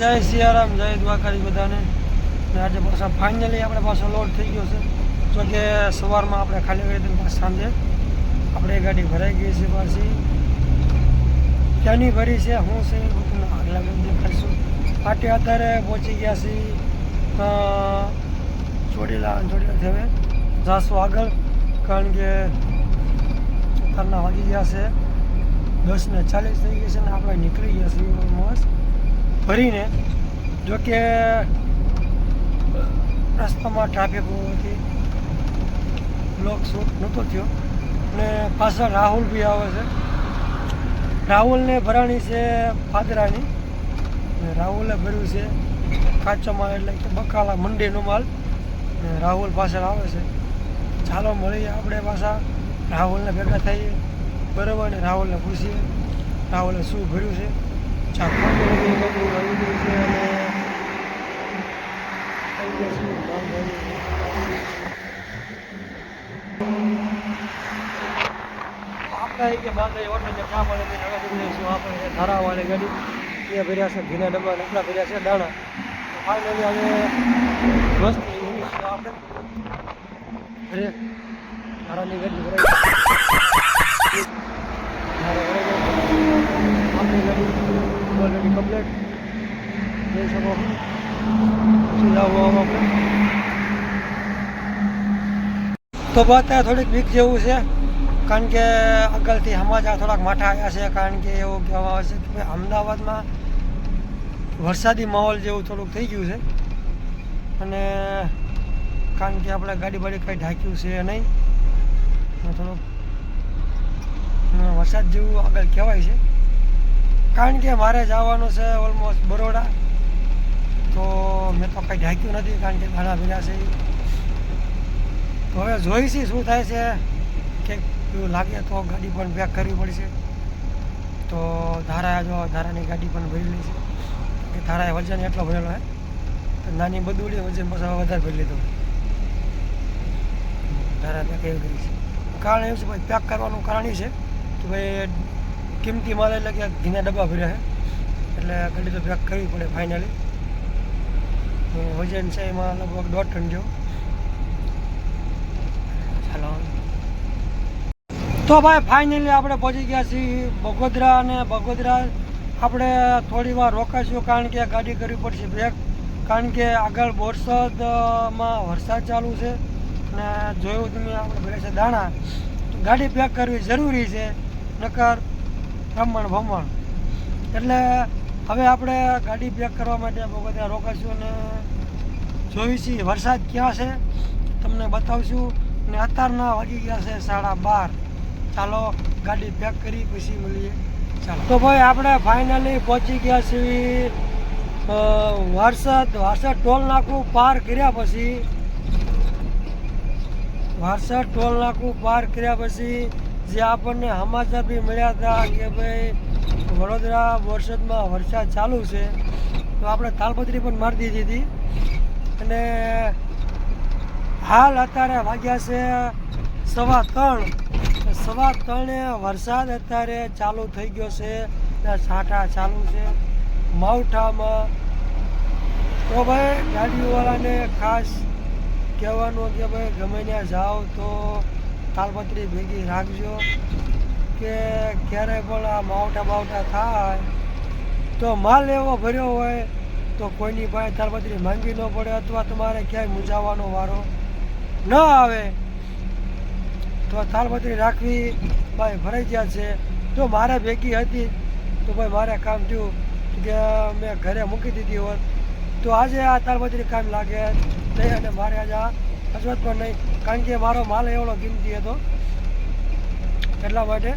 જય સિયારામ, જય દ્વારકારી બધાને. આજે પાછા ફાઇનલી આપણે પાછો લોડ થઈ ગયો છે. જો કે સવારમાં આપણે ખાલી કરી હતી પાછા સાંજે. આપણે ગાડી ભરાઈ ગઈ છે પાછી. ક્યાંની ભરી છે, હું છે બધું આગલા બધું કરીશું. પાટી અત્યારે પહોંચી ગયા છીએ ચોટીલા ચોટીલા હવે. જાશું આગળ, કારણ કે અત્યારના વાગી ગયા છે. દસ ને ચાલીસ થઈ ગઈ છે ને આપણે નીકળી ગયા છીએ ઓલમોસ્ટ ફરીને જો કે, રસ્તામાં ટ્રાફિક હતી. બ્લોક શૂટ નહોતો થયો. અને પાછળ રાહુલ બી આવે છે. રાહુલને ભરાણી છે પાદરાની. રાહુલે ભર્યું છે કાચો માલ એટલે કે બકાલા મંડીનો માલ. અને રાહુલ પાછળ આવે છે. ચાલો મળીએ આપણે પાછા. રાહુલને ભેગા થઈએ. બરાબર ને રાહુલને પૂછીએ. રાહુલે શું ભર્યું છે? આવી ગયું છે અને કામ કે બાંધે ઓટલે જે ચા મળે આપણે ધારાવાળી ગાડી એ ભર્યા છે ઘીના ડબ્બા નકલા ભર્યા છે દાણા ફાઇનલી હવે મસ્ત આપણે ધારાની ગાડી ભરાઈ ગાડી ઓલરેડી કમ્પ્લીટ જઈ શકો સીધા આવવા આપણે તો બાત થોડીક વીક જેવું છે, કારણ કે આગળથી સમાચાર થોડાક માઠા આવ્યા છે, કારણ કે એવું કહેવામાં આવે છે કે ભાઈ અમદાવાદમાં વરસાદી માહોલ જેવું થોડુંક થઈ ગયું છે. અને કારણ કે આપણે ગાડી બાડી કંઈ ઢાંક્યું છે નહીં. થોડુંક વરસાદ જેવું આગળ કહેવાય છે. કારણ કે મારે જવાનું છે ઓલમોસ્ટ બરોડા. તો મેં તો કંઈ ઢાંક્યું નથી કારણ કે ઘણા ભર્યા છે. તો હવે જોઈશી શું થાય છે. કે એવું લાગે તો ગાડી પણ પેક કરવી પડશે. તો ધારા જો ધારાની ગાડી પણ ભરેલી છે કે ધારાએ વજન એટલો ભરેલો હે. તો નાની બદુડી વજન પછી વધારે ભરી લીધો. ધારા પેક એવી કરી છે. કારણ એવું છે, ભાઈ પેક કરવાનું કારણ એ છે કે, ભાઈ કિંમતી માલ એટલે કે ઘીના ડબ્બા ભર્યા છે. એટલે ગાડી તો પેક કરવી પડે ફાઇનલી વજન છે એમાં લગભગ દોઢ ટન જેવું. ચાલો. તો ભાઈ ફાઇનલી આપણે પહોંચી ગયા છીએ બગોદરા અને બગોદરા આપણે થોડી વાર રોકાશું કારણ કે ગાડી કરવી પડશે બ્રેક કારણ કે આગળ બોરસદમાં વરસાદ ચાલુ છે અને જોયું તમે આપણે ભરે છે દાણા. તો ગાડી પેક કરવી જરૂરી છે. નકર રમણ ભમણ એટલે હવે આપણે ગાડી પેક કરવા માટે બગોદરા રોકાશું અને જોઈશું વરસાદ ક્યાં છે તમને બતાવશું. અને અત્યારના વાગી ગયા છે સાડા બાર. ચાલો ગાડી પેક કરી પછી મળીએ. ચાલો. તો ભાઈ આપણે ફાઇનલી પહોંચી ગયા છીએ વારસદ વારસદ ટોલ નાકું પાર કર્યા પછી. વારસદ ટોલ નાકું પાર કર્યા પછી જે આપણને સમાચાર બી મળ્યા હતા કે ભાઈ વડોદરા વરસાદમાં વરસાદ ચાલુ છે, તો આપણે તાલપત્રી પણ મારી દીધી હતી. અને હાલ અત્યારે વાગ્યા છે સવા ત્રણ. સવા ત્રણે વરસાદ અત્યારે ચાલુ થઈ ગયો છે છાંટા ચાલુ છે. માવઠામાં તો ભાઈ ગાડીવાળાને ખાસ કહેવાનું કે ભાઈ ગમે ત્યાં જાઓ તો તાલપત્રી ભેગી રાખજો કે ક્યારે પણ આ માવઠા બાવઠા થાય. તો માલ એવો ભર્યો હોય તો કોઈની પાસે તાલપત્રી માંગી ન પડે અથવા તમારે ક્યાંય મૂંઝાવાનો વારો ન આવે. તો તાલપત્રી રાખવી ભાઈ ફરજિયાત છે. તો મારે ભેગી હતી તો ભાઈ મારે કામ થયું કે મેં ઘરે મૂકી દીધી હોત. તો આજે આ તાલપત્રી કામ લાગે નહીં અને મારે આજે આ અજવત પણ નહીં. કારણ કે મારો માલ એવડો કિંમતી હતો. એટલા માટે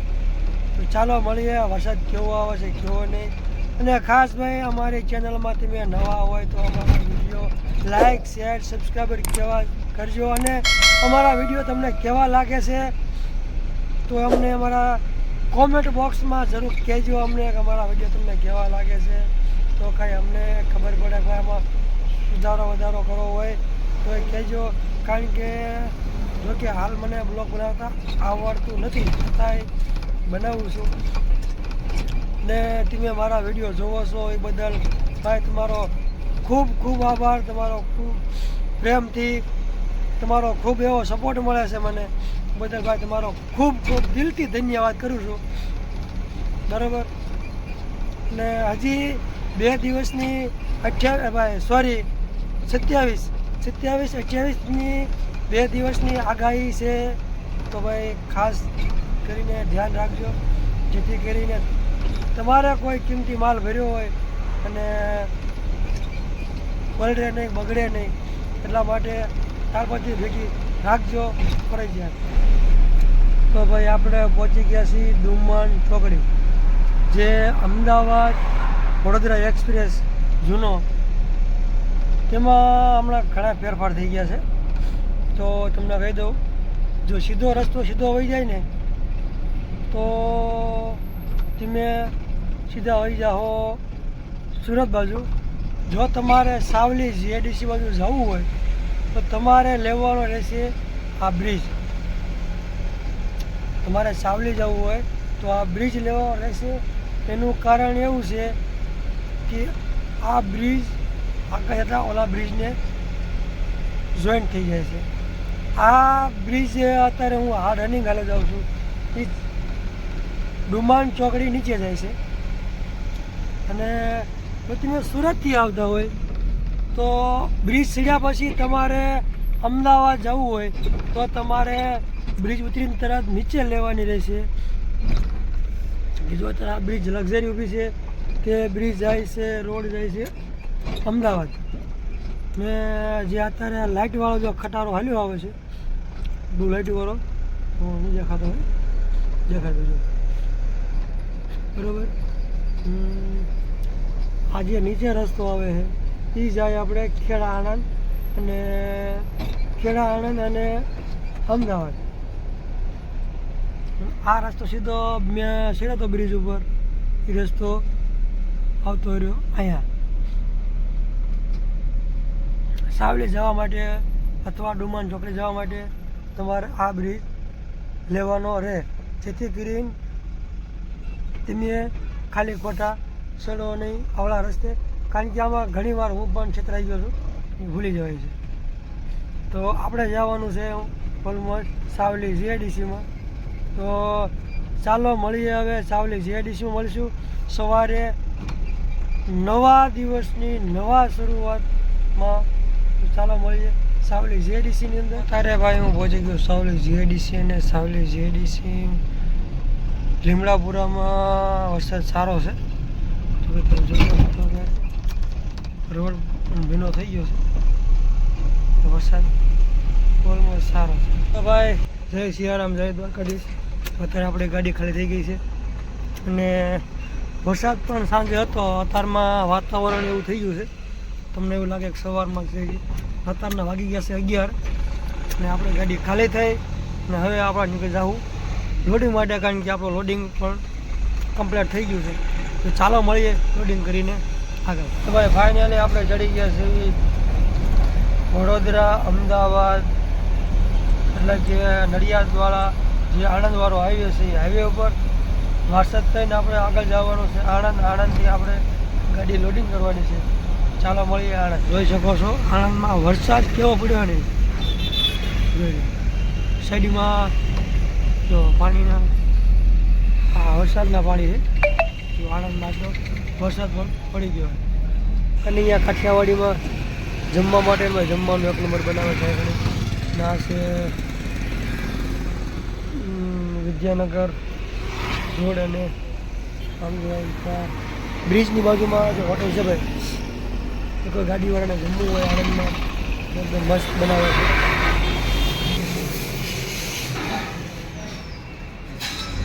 ચાલો મળીએ. વરસાદ કેવો આવે છે, કેવો નહીં. અને ખાસ ભાઈ, અમારી ચેનલમાં તમે નવા હોય તો અમારા વીડિયો લાઈક શેર સબસ્ક્રાઈબર કેવા કરજો. અને અમારા વીડિયો તમને કેવા લાગે છે, તો અમને અમારા કોમેન્ટ બોક્સમાં જરૂર કહેજો. અમને કે અમારા વીડિયો તમને કેવા લાગે છે. તો કાંઈ અમને ખબર પડે કે આમાં સુધારો વધારો કરવો હોય તો એ કહેજો, કારણ કે જો કે હાલ મને બ્લોગ બનાવતા આવડતું નથી. છતાંય બનાવું છું. ને તમે મારા વીડિયો જોવો છો એ બદલ ભાઈ તમારો ખૂબ ખૂબ આભાર, તમારો ખૂબ પ્રેમથી, તમારો ખૂબ એવો સપોર્ટ મળે છે મને. બદલ ભાઈ તમારો ખૂબ ખૂબ દિલથી ધન્યવાદ કરું છું. બરાબર? ને હજી બે દિવસની અઠ્યાવીસ સોરી સત્યાવીસ સત્યાવીસ, અઠ્યાવીસની બે દિવસની આગાહી છે, તો ભાઈ ખાસ કરીને ધ્યાન રાખજો, જેથી કરીને તમારે કોઈ કિંમતી માલ ભર્યો હોય અને પલળે નહીં, બગડે નહીં, એટલા માટે તારપત્રી ભેગી રાખજો ફરજિયાત. તો ભાઈ આપણે પહોંચી ગયા છીએ ડુમન ચોકડી, જે અમદાવાદ વડોદરા એક્સપ્રેસ જૂનો તેમાં હમણાં ઘણા ફેરફાર થઈ ગયા છે. તો તમને કહી દઉં, જો સીધો રસ્તો સીધો હોઈ જાય ને, તો તમે સીધા હોઈ જાઓ સુરત બાજુ. જો તમારે સાવલી જીએડીસી બાજુ જવું હોય, તો તમારે લેવાનો રહેશે આ બ્રિજ. તમારે સાવલી જવું હોય, તો આ બ્રિજ લેવાનો રહેશે. એનું કારણ એવું છે કે આ બ્રિજ આગળ જતાં ઓલા બ્રિજને જોઈન્ટ થઈ જાય છે. આ બ્રિજ અત્યારે હું હાર્ડ રનિંગ હાલે જાઉં છું, એ ડુમાન ચોકડી નીચે જાય છે. અને જો તમે સુરતથી આવતા હોય, તો બ્રિજ ચડ્યા પછી તમારે અમદાવાદ જવું હોય, તો તમારે બ્રિજ ઉતરીને તરત નીચે લેવાની રહેશે. બીજો અત્યારે આ બ્રિજ લક્ઝરી ઊભી છે તે બ્રિજ જાય છે, રોડ જાય છે. અમદાવાદ. મેં જે અત્યારે લાઇટવાળો જો ખટારો હાલ્યો આવે છે બ્લુ લાઇટવાળો નહીં દેખાતો હોય. દેખાતો જો. બરાબર? આ જે નીચે રસ્તો આવે છે એ જાય આપણે ખેડા આણંદ અને ખેડા આણંદ અને અમદાવાદ. આ રસ્તો સીધો મેં સીધો તો બ્રિજ ઉપર એ રસ્તો આવતો રહ્યો અહીંયા. સાવલી જવા માટે અથવા ડુમાન ચોકડી જવા માટે તમારે આ બ્રિજ લેવાનો રહે. જેથી કરીને તમે ખાલી ખોટા સડો નહીં, આવડા રસ્તે. કારણ કે આમાં ઘણી વાર હું પણ છેતરાઈ ગયો છું ભૂલી જવાય છે. તો આપણે જવાનું છે ઓલમોસ્ટ સાવલી જીઆઈડીસીમાં. તો ચાલો મળીએ હવે સાવલી જીઆઈડીસીમાં મળીશું. સવારે નવા દિવસની નવા શરૂઆતમાં ચાલો મળીએ સાવલી જીઆઈડીસીની અંદર. અત્યારે ભાઈ, હું પહોંચી ગયો. સાવલી જીએડીસી અને સાવલી જીએડીસી લીમડાપુરામાં વરસાદ સારો છે. તો કે તમે જોઈ કે રોડ ભીનો થઈ ગયો છે. વરસાદ ઓલમોસ્ટ સારો છે. તો ભાઈ, જય સિયારામ, જય દ્વારકાધીશ. અત્યારે આપણી ગાડી ખાલી થઈ ગઈ છે. અને વરસાદ પણ સાંજે હતો. અત્યારમાં વાતાવરણ એવું થઈ ગયું છે. તમને એવું લાગે કે સવારમાં છે અત્યારના વાગી ગયા છે અગિયાર અને આપણે ગાડી ખાલી થઈ અને હવે આપણે નીકળી જવું લોડિંગ માટે કારણ કે આપણું લોડિંગ પણ કમ્પ્લીટ થઈ ગયું છે. તો ચાલો મળીએ લોડિંગ કરીને આગળ. તો ભાઈ ફાઇનલી આપણે ચડી ગયા છીએ વડોદરા, અમદાવાદ, એટલે કે નડિયાદવાળા જે આણંદવાળો હાઈવે છે એ હાઈવે ઉપર. વારસદ થઈને આપણે આગળ જવાનું છે. આણંદ, આણંદથી આપણે ગાડી લોડિંગ કરવાની છે. ચાલો મળીએ આણંદ. જોઈ શકો છો, આણંદમાં વરસાદ કેવો પડ્યો ને. સાઈડમાં જો પાણીના, આ વરસાદના પાણી છે. જો આણંદમાં તો વરસાદ પણ પડી ગયો અને અહીંયા કાઠિયાવાડીમાં જમવા માટે જમવાનું એક નંબર બનાવે છે ના છે વિદ્યાનગર, રોડ અને બ્રિજની બાજુમાં જે હોટલ છે ભાઈ કોઈ ગાડીવાળાને જમવું હોય આણંદમાં એકદમ મસ્ત બનાવે છે.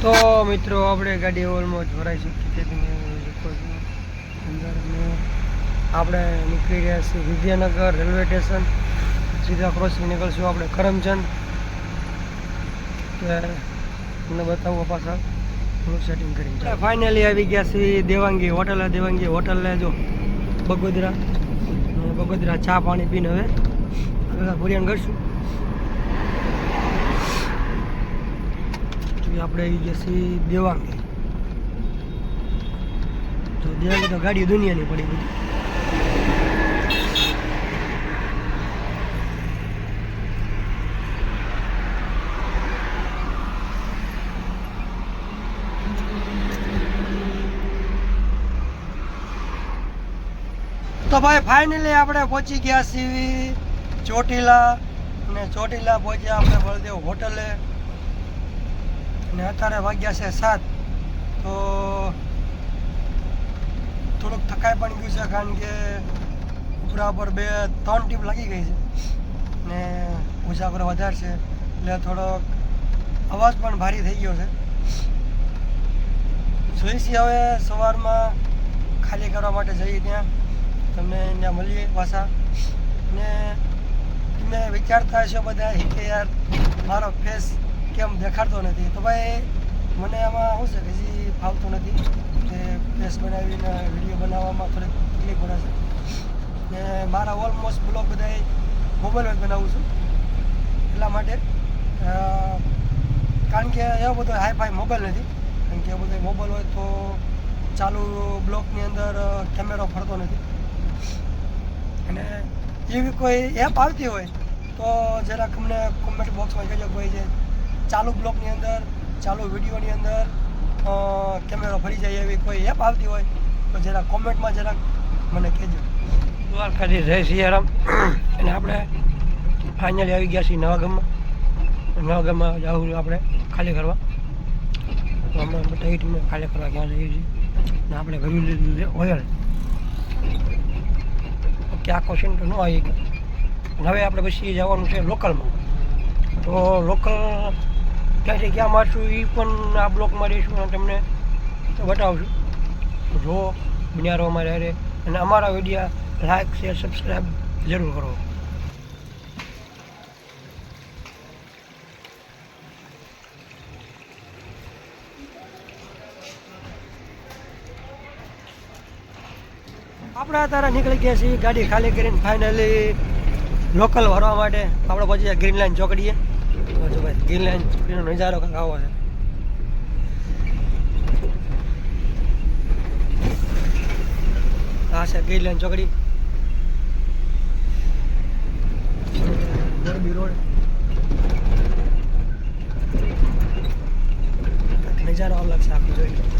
તો મિત્રો, આપણે ગાડી જ ભરાઈ શકીએ તમે શકો આપણે નીકળી રહ્યા છીએ વિદ્યાનગર રેલવે સ્ટેશન. સીધા ક્રોસિંગ નીકળશું આપણે કરમચંદ. તમને બતાવું પાછા થોડું સેટિંગ કરીને. ફાઇનલી આવી ગયા છીએ દેવાંગી હોટલ. દેવાંગી હોટલ જો બગોદરા. બગોદરા ચા પાણી પીને હવે ભૂરિયાન કરશું. આપણે આવી ગયા છીએ દેવાંગી તો દેવાંગી તો ગાડી દુનિયાની પડી બધી. તો ભાઈ ફાઇનલી આપણે પહોંચી ગયા સીવી ચોટીલા. અને ચોટીલા પહોંચ્યા આપણે બળદેવ હોટલે. અને અત્યારે વાગ્યા છે સાત. તો થોડુંક થકાઈ પણ ગયું છે કારણ કે ઉપરા પર બે, ત્રણ ટીપ લાગી ગઈ છે. ને ઉજાગરો વધારે છે. એટલે થોડોક અવાજ પણ ભારી થઈ ગયો છે. જોઈશી હવે સવારમાં ખાલી કરવા માટે જઈએ ત્યાં. તમને ત્યાં મળીએ પાછા. ને તમે વિચારતા હશો બધા કે યાર, મારો ફેસ કેમ દેખાડતો નથી? તો ભાઈ, મને આમાં શું છે કે હજી ફાવતું નથી. કે ફેસ બનાવીને વીડિયો બનાવવામાં થોડીક તકલીફ પડે છે. ને મારા ઓલમોસ્ટ બ્લોગ બધા મોબાઈલ જ બનાવું છું. એટલા માટે કારણ કે એવો બધો હાઈ ફાઈ મોબાઈલ નથી. કારણ કે એવો બધો મોબાઈલ હોય તો ચાલુ બ્લોકની અંદર કેમેરો ફરતો નથી. અને એવી કોઈ એપ આવતી હોય તો જરાક અમને કોમેન્ટ બોક્સમાં કહેજો કોઈ છે ચાલુ બ્લોકની અંદર, ચાલુ વિડીયોની અંદર કેમેરો ફરી જાય એવી કોઈ એપ આવતી હોય તો જરા કોમેન્ટમાં જરાક મને કહેજો. દ્વારકાથી જય સિયારામ. અને આપણે ફાઇનલી આવી ગયા છીએ નવાગામમાં. નવાગામમાં જવું આપણે ખાલી કરવા. તો હમણાં ટાઈટમાં ખાલી કરવા ક્યાં જઈએ છીએ? ને આપણે ભરી લીધું છે ઓઇલ કે આ ક્વેશ્ચન તો ન આવી ગયો. અને હવે આપણે પછી જવાનું છે લોકલમાં તો લોકલ ક્યાંથી ક્યાં મારશું એ પણ આ બ્લોકમાં રહીશું અને તમને બતાવશું. જો બન્યા રહો અમારે અરે અને અમારા વિડીયા લાઇક શેર સબસ્ક્રાઈબ જરૂર કરો. આપણે તારા નીકળી ગયા છીએ, ગાડી ખાલી કરીને ફાઇનલી લોકલ ભરવા માટે. આપણે પછી ગ્રીન લાઈન ચોકડીએ. જો ભાઈ ગ્રીન લાઈન ચોકડીનો નજારો કંઈક આવો છે. આ છે ગ્રીન લાઈન ચોકડી. નજારો અલગ છે આપણે જોઈએ